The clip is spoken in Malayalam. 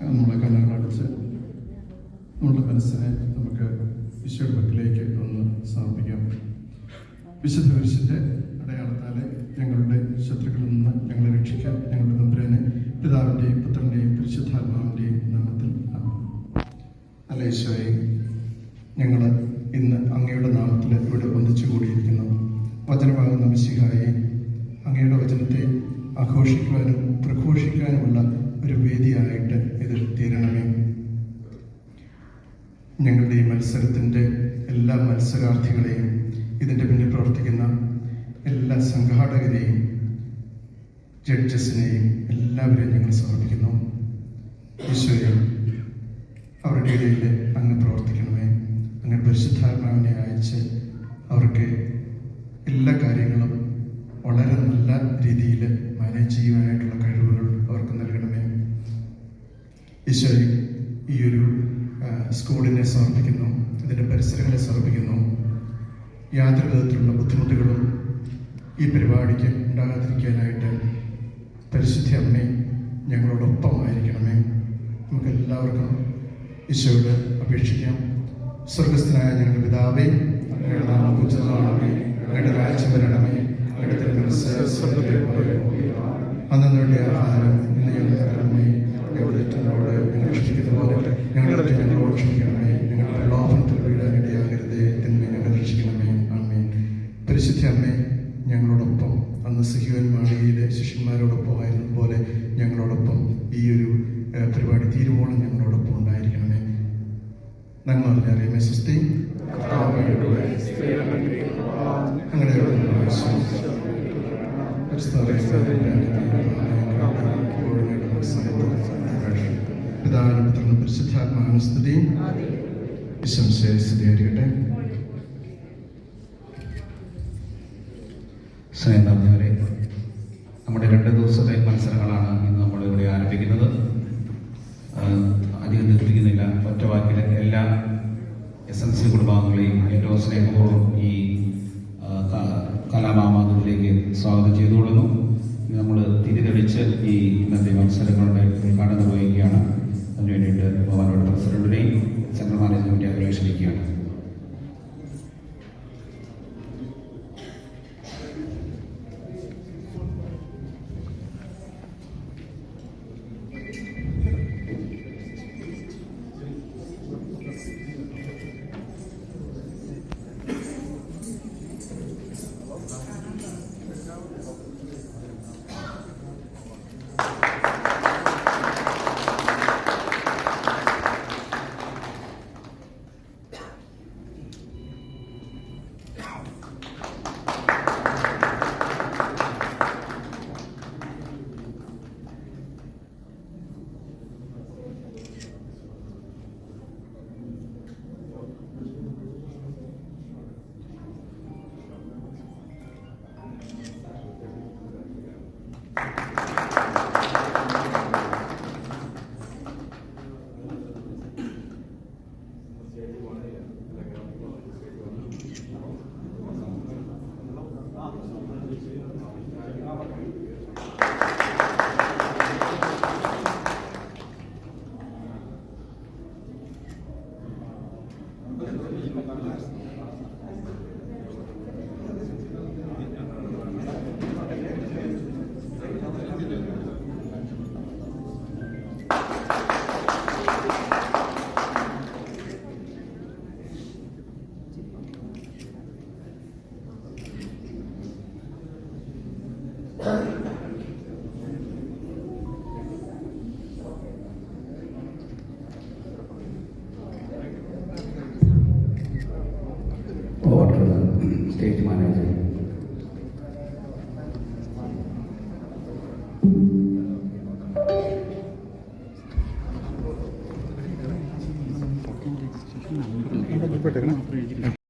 നമ്മളെ കണ്ണുകളടച്ച് നമ്മുടെ മനസ്സിനെ നമുക്ക് ഈശോയുടെ പക്കലേക്ക് ഒന്ന് സമർപ്പിക്കാം വിശുദ്ധ കുരിശിന്റെ അടയാളത്താലെ ഞങ്ങളുടെ ശത്രുക്കളിൽ നിന്ന് ഞങ്ങളെ രക്ഷിക്കാൻ ഞങ്ങളുടെ തമ്പുരാനെ പിതാവിന്റെയും പുത്രന്റെയും പരിശുദ്ധാത്മാവിന്റെയും നാമത്തിൽ. അല്ല ഞങ്ങൾ ഇന്ന് അങ്ങയുടെ നാമത്തിൽ ഇവിടെ ഒന്നിച്ചു കൂടിയിരിക്കുന്നു വചനമാകുന്ന മിശിഹായെ അങ്ങയുടെ വചനത്തെ ആഘോഷിക്കുവാനും പ്രഘോഷിക്കുവാനുമുള്ള ഒരു വേദിയായിട്ട് ഇത് തീരണമേ. ഞങ്ങളുടെ ഈ മത്സരത്തിന്റെ എല്ലാ മത്സരാർത്ഥികളെയും ഇതിന്റെ പിന്നിൽ പ്രവർത്തിക്കുന്ന എല്ലാ സംഘാടകരെയും ജഡ്ജസിനെയും എല്ലാവരെയും ഞങ്ങൾ സമർപ്പിക്കുന്നു. ഈശ്വര അവരുടെ ഇടയിൽ അങ്ങ് പ്രവർത്തിക്കണമേ. അങ്ങ് പരിശുദ്ധാത്മാവിനെ അയച്ച് അവർക്ക് എല്ലാ കാര്യങ്ങളും വളരെ നല്ല രീതിയിൽ മാനേജ് ചെയ്യുവാനായിട്ടുള്ള കഴിവുകൾ അവർക്ക് നൽകണമേ. ഈശോയെ ഈ ഒരു സ്കൂളിനെ സമർപ്പിക്കുന്നു ഇതിന്റെ പരിസരങ്ങളെ സമർപ്പിക്കുന്നു. യാതൊരു വിധത്തിലുള്ള ബുദ്ധിമുട്ടുകളും ഈ പരിപാടിക്ക് ഉണ്ടാകാതിരിക്കാനായിട്ട് പരിശുദ്ധ അമ്മേ ഞങ്ങളോടൊപ്പമായിരിക്കണമേ. നമുക്ക് എല്ലാവർക്കും ഈശോയോട് അപേക്ഷിക്കാം. സ്വർഗസ്ഥനായ ഞങ്ങളുടെ പിതാവേ ഞങ്ങളുടെ നാമം ഉച്ചതമാണമേ ഞങ്ങളുടെ രാജ്യം വരണമേ. അങ്ങയുടെ തിരുമനസ് സ്വർഗത്തിലെ പോലെ അന്നു വേണ്ടിയ ആഹാരം ഇന്ന് ഞങ്ങളുടെ ഞങ്ങളോട് ഞങ്ങൾ ക്ഷമിക്കുന്ന ഞങ്ങളുടെ ഞങ്ങളോട് ക്ഷമിക്കണമേ. ഞങ്ങളുടെ പ്രലോഭനത്തിൽ വീടാനിടയാകരുതേ തിന്മ ഞങ്ങൾ രക്ഷിക്കണമേ അമ്മേ പരിശുദ്ധ അമ്മേ ഞങ്ങളോടൊപ്പം അന്ന് സിഹിവൻ മാളികയിലെ ശിഷ്യന്മാരോടൊപ്പം ആയിരുന്നത് പോലെ ഞങ്ങളോടൊപ്പം ഈ ഒരു പരിപാടി തീരുവോളം ഞങ്ങളോടൊപ്പം ഉണ്ടായിരിക്കണമേ. ഞങ്ങൾ അറിയാമേ സുസ്തി അങ്ങനെ പിതാവിനും പുത്രനും പരിശുദ്ധാത്മാവിനും സ്തുതി വിശംസയെ സ്തുതിയായിരിക്കട്ടെ സ്നേഹം നിറഞ്ഞവരെ നമ്മുടെ രണ്ട് ദിവസത്തെ മത്സരങ്ങളാണ് ഇന്ന് നമ്മൾ ഇവിടെ ആരംഭിക്കുന്നത് അധികം നിർത്തിക്കുന്നില്ല ഒറ്റ വാക്കിൽ എല്ലാ എസ് എൻ സി കുടുംബാംഗങ്ങളെയും ഏറ്റവും സ്നേഹപൂർവം ഈ ആഹ് ക- സ്വാഗതം ചെയ്തുകൊള്ളുന്നു. നമ്മൾ തിരിതെളിച്ച് ഈ ഇന്നത്തെ മത്സരങ്ങളുടെ ഉദ്ഘാടനം നിർവഹിക്കുകയാണ്. അതിനുവേണ്ടിയിട്ട് ഭവാനോട് പ്രസിഡന്റിനെയും സെൻട്രൽ മാനേജ്മെന്റ് അപേക്ഷിക്കുകയാണ് Thank you.